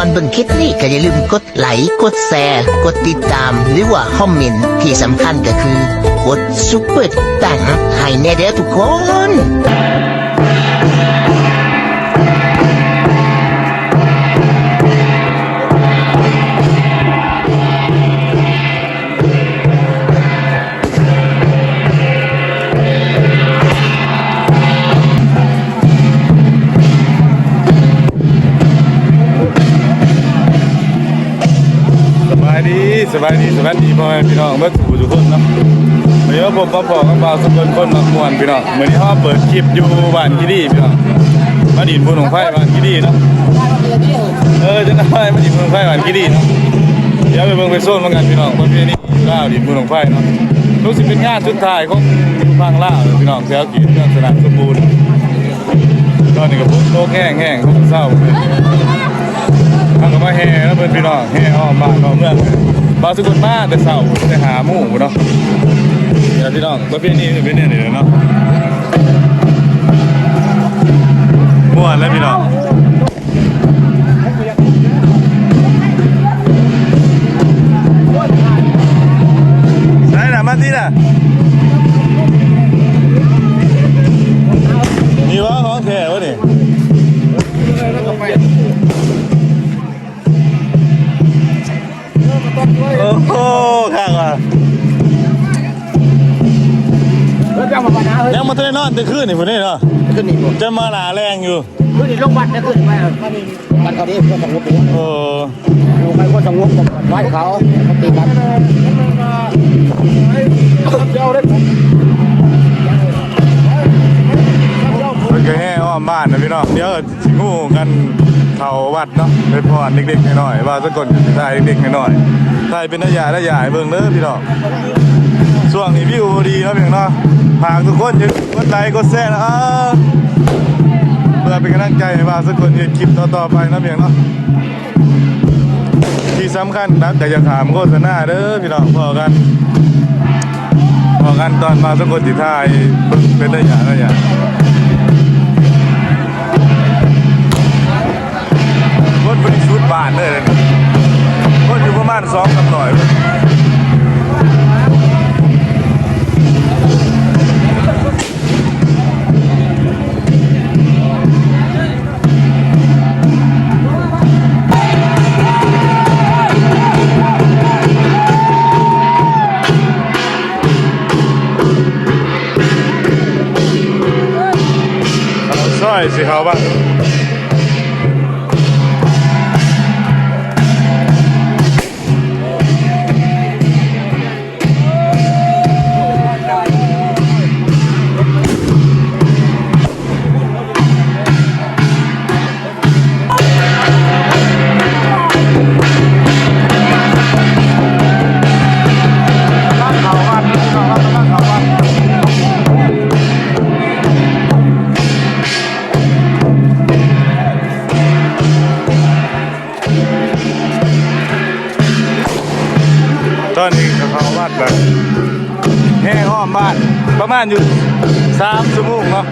ก่อนเบิ่งคลิปนี้ก็อย่าลืมกดไลค์กดแชร์กดติดตาม หรือว่าคอมเมนต์ที่สำคัญก็คือกดซุปเปอร์ตังให้แน่เด้อทุกคน สบายดีสบายดีพ่อแม่พี่น้องเมื่อถูทุกคนนะวันนี้ว่าผมมาบอกกับบาวสกุลคนมักมวนพี่น้องวันนี้เขาเปิดคลิปอยู่บ้านกีดีพี่น้องมาดินบุญของไฟบ้านกีดีเนาะเออจะได้มาดินบุญของไฟบ้านกีดีเนาะเดี๋ยวไปเบิ่งไปโซนเหมือนกันพี่น้องประเพณีอยู่ลาวดินบุญของไฟเนาะรู้สึกเป็นงานสุดท้ายของฟังลาวพี่น้องแถวกีดเมืองสนามสมบูรณ์ตอนนี้ก็พวกโตกแห้งแห้งพวกเศร้าเลยทางก็มาแห่แล้วเพื่อนพี่น้องแห่อ้อมบ้านอ้อมเมือง บาสกุลมาแต่เสาไปหาหมู่เนาะเดี๋ยวพี่น้องประเพณีเป็นเนี่ยเดี๋ยวเนาะม่วนแล้วพี่น้องไหนน่ะมาที่น่ะมีว่าของแท้วะนี่ โอ้โหข้างว่ะยังมาเทนอนแต่คืนนี่พุ่นนี่เนาะขึ้นนี่บ่จะมาหนาแรงอยู่ขึ้นนี่ลงวัดนะขึ้นไปวัดเขาดิก็สงบดีโอ้อยู่ไปก็สงบวัดเขาเขาตีกันเป็นก็แห่อ้อมบ้านนะพี่น้องเดี๋ยวสิงูกัน เขาวัดเนาะไปพรเด็กๆน่อยๆว่าสะกดจะได้เด็กๆน่อยๆใช่เป็นนายาได้ยายเบิ่งเด้อพี่น้องช่วงนี้วิวดีเนาะพี่น้องเนาะฝากทุกคนอย่ากดไลค์กดแชร์นะเพื่อเป็นกำลังใจให้ว่าสะกดเฮ็ดคลิปต่อๆไปนะพี่น้องเนาะที่สำคัญนักกายขามโฆษณาเด้อพี่น้องพอกันพอกันตอนมาสกลติไทายเบิ่งเป็นระยะระยะานอยู่สามชั่วโมงเนาะ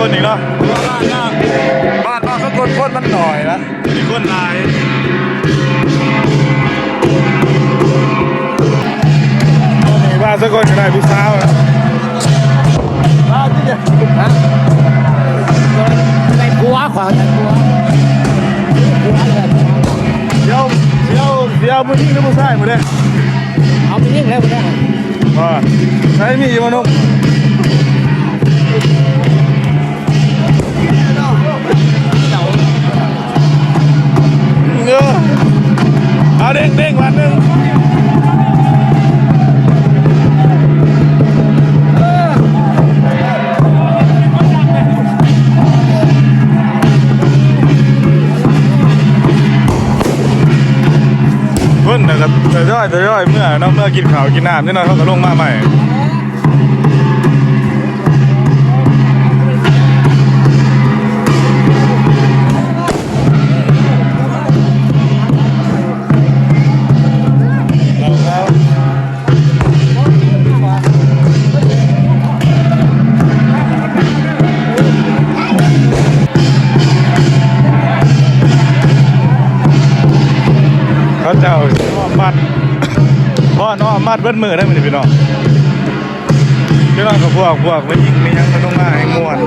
คนอีกเนาะบ้านบ้าสักคนคนมันหน่อยนะมีคนหลายมีบ้านสักคนก็ได้ผู้สาวนะบ้านที่จะในผัวขวางในผัวผัวเลยเดี๋ยวเดี๋ยวเดี๋ยวผู้หญิงหรือผู้ชายมาเด้เอาไปยิ่งแล้วเนี่ยมาใช้มีอยู่มา เงอเอาเด้งเด้งวันหนึ่งเพิ่นนะครับจะย่อยจะย่อยเมื่อเนาะเมื่อกินข้าวกินน้ำนี่เนาะเขาก็ลงมาใหม่ น้องมัดเบิ้มือได้ไหมนี่พี่น้องพี่น้องกับพวกพวกไม่ยิงไม่ยังมันต้องมาให้ม่วน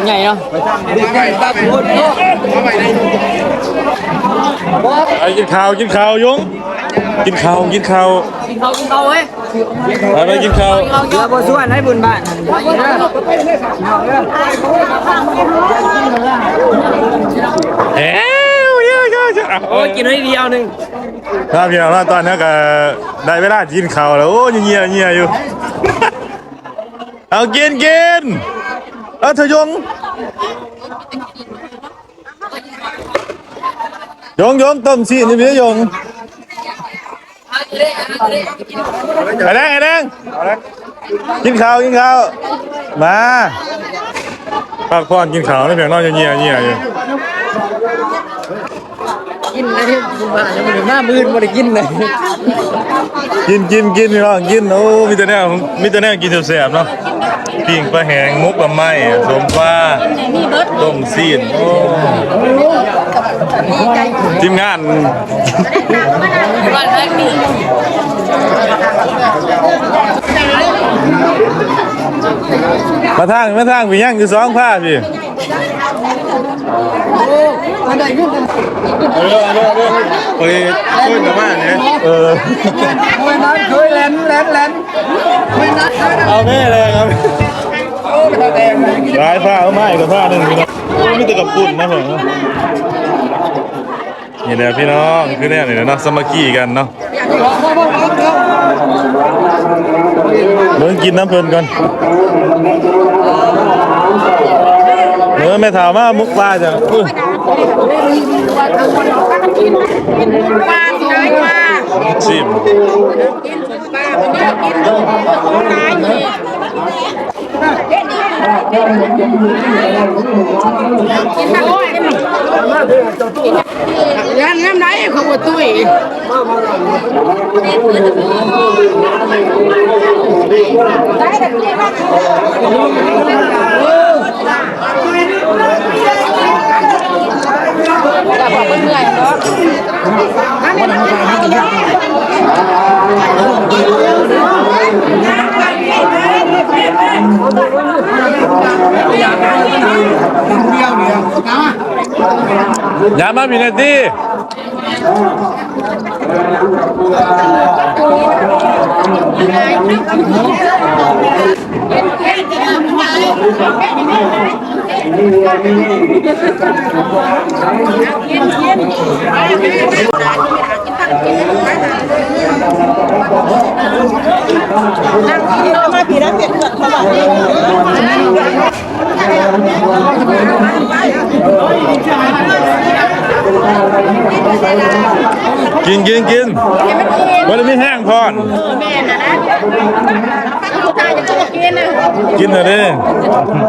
งใหญ่เนาะดวงใหญ่ตาคุณเนาะทำไมได้ลูกไอ้กินข้าวกินข้าวยงกินข้าวกินข้าวเขาเขาเว้ยไปไปกินข้าวเดี๋ยวบอสวนให้บุญบ้านเอ้วเยอะๆจ้ะโอ้กินให้เดียวหนึ่ง ครับพี่น้องตอนนี้ก็ได้เวลากินข้าวแล้วโอ้ยเงียเงียอยู่ เอากินกินเอาเถอยงยงยงต้มชีนี่พี่ยงไอ้แดงไอ้แดงกินข้าวกินข้าวมาพักผ่อนกินข้าวแล้วเพียงนอนเงียเงียอยู่ กินนะที่บุญบ้านยังไม่ได้หน้ามืดไม่ได้กินเลยกินกินกินพี่น้องกินโอ้มีแต่แนวมีแต่แนวกินแซ่บๆเนาะปิ้งปลาแหงมุกปละไม้สมปลาต้มซีนโอ้ทีมงานบ้านแรกมีมาทางมาทางพี่ยังอยู่สองผ้าพี่ เอาเรื่องเอเออเอาเรื่องพอดีช่วยกันมาเนี่ยเออไม่นัดเคยแลนแลนแลนไม่นัดเอาแม่เลยครับหลายผ้าเอาไม้กับผ้าหนึ่งพี่น้องมีแต่กับปุ่นนะผมนี่แหละพี่น้องคือเนี่ยนี่แหละเนาะสมัคคีกันเนาะเบิ่งกินน้ำเพลินก่อนเแม่ถามว่ามุกปลาจ้ะอุ้ยปลาสวยมากชิมปลามันเนี่ยกินตายเลยกินทั้งหมด ยันน้ำไหนเขาบอกตุ้ยอย่ามาพี่นาที กินกินกินวันนี้ไม่แห้งพอนแม่น่ะนะลู กชายจะต้องกินนะกินหน่อย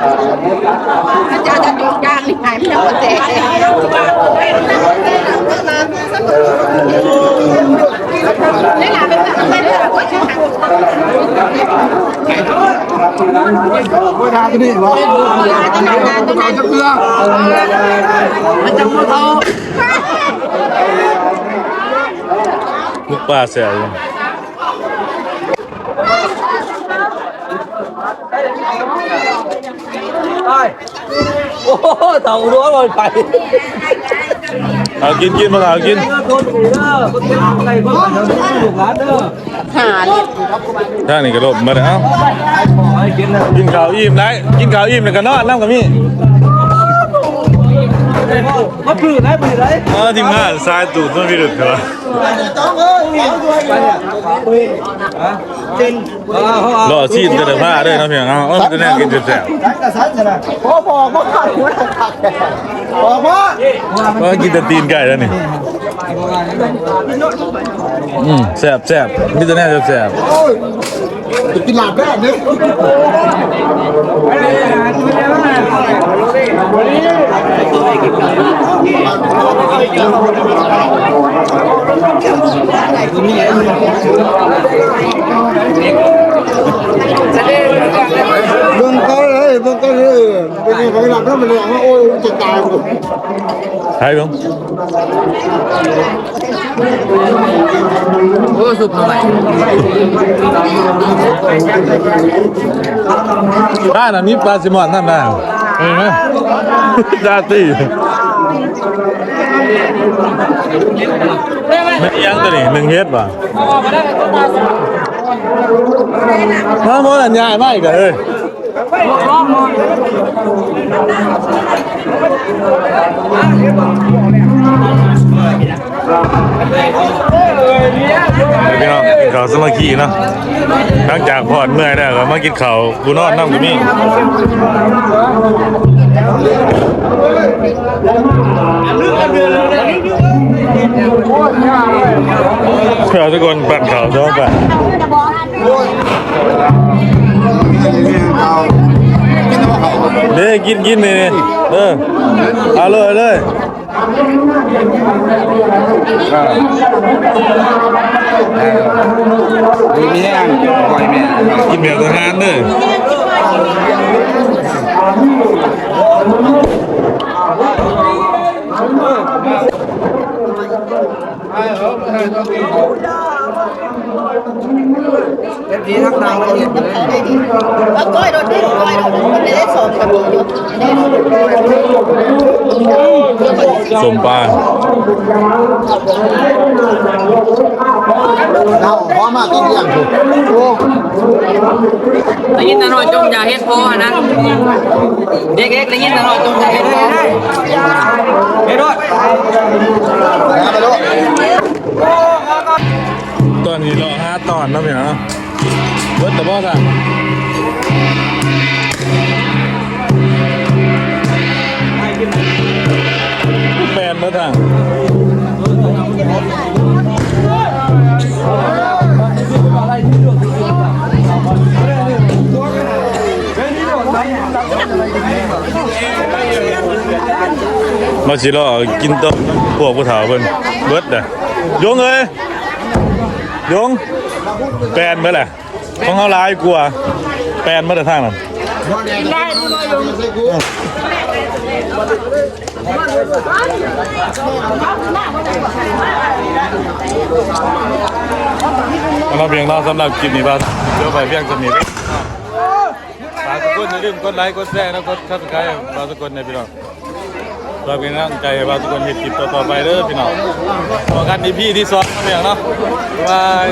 อาจารย์จะดูกลางนี่หายไม่ได้หมดเจ๊ได้หลานเป็นสัตว์ไม่ได้หลานก็ชื่อหางไม่ทานก็ดีวะต้องนานต้องนานจะเกลือมันจะมาเท่ามุกปลาแซ่บอยู่ โอ้โหเต่ารั้วลอยไปเอากินกินมาเอากินคนดีเด้อคนเป็นอะไรคนเดินลูกหลานเด้อหาเลยท่างนี่กระโดดมาแล้วให้กินนะกินข้าวอิ่มได้กินข้าวอิ่มแล้วก็นอนน้ำกับมี่มาปลื้มได้ปลื้มได้อ๋อทีมงานสายตูดต้นพิรุษเหรอรอชีนแต่ละผ้าด้วยนะเพียงเอาเออจะแน่กินแซ่บพอบอกว่าขาดหัวขาดบอกว่าๆว่ากินแต่ตีนไก่แล้วนี่อืมแซ่บแซ่บมีแต่แน่แซ่บกินหลาบได้เนี่ย มึงก็เลยมึงก็เลยเป็นยังไงหลับแล้วมันเลยว่าโอ้ยจะตายหมดๆใช่บ้างโอ้สุดหน่อย บ้านอันนี้ปลาซิมอนนั่นได้เห็น ไหมดาตีไม่ยังตัวนี้หนึ่งเฮ็ดป่ะมาโมายไม่กันเอ้ยพี่น้องกินข้าวสมัคคีเนาะหลังจากผ่อนเมื่อยแล้ก็มากินข้าวกูนอนนั่งอยู่นี่เราทุกคนปั่นข้าวซ้อมกันเด้กินกินนี่เออเอาเลยเลย ดีมีแห้งปล่อยแม่กินแบบทหารเด้อดีทักนางละเอียดเลยแล้วก้อยโดนดิ้นก้อยโดนมันได้สองกับอยู่สมปลาเราพร้อมมากกินอย่างถูกโอ้ได้ยินแต่หน่อยจงอย่าเฮ็ดพอนะเด็กๆได้ยินแต่หน่อยจงอย่าเฮ็ดพอเฮ้ยด้วยไปดูตอนนี้รอห้าตอนนะพี่นะ เบิร์ดแต่บ่สั่งแฟนเบิร์ดสั่งมาชิรอกินต้มพวกผู้เฒ่าเพิ่นเบิดเด้ยงเอ้ยยง แปลนเมื่อไหร่ของเขาร้ายกลัวาแปลนเมื่อแต่ทางนั้นได้ดูเลยยงใส่กูเราเพียงเราสำหรับคลิปนี้บ้างเดี๋ยวไปเพียงสนิทฝากทุกคนอย่าลืมกดไลค์กดแชร์นะกดซับสไครต์ฝากทุกคนในพี่น้อง เราเป็นกำลังใจให้เราทุกคนเห็นคลิปต่อๆไปเด้อพี่น้องขอกันอีพีที่ซ้อมเพียงเนาะบ๊ายบาย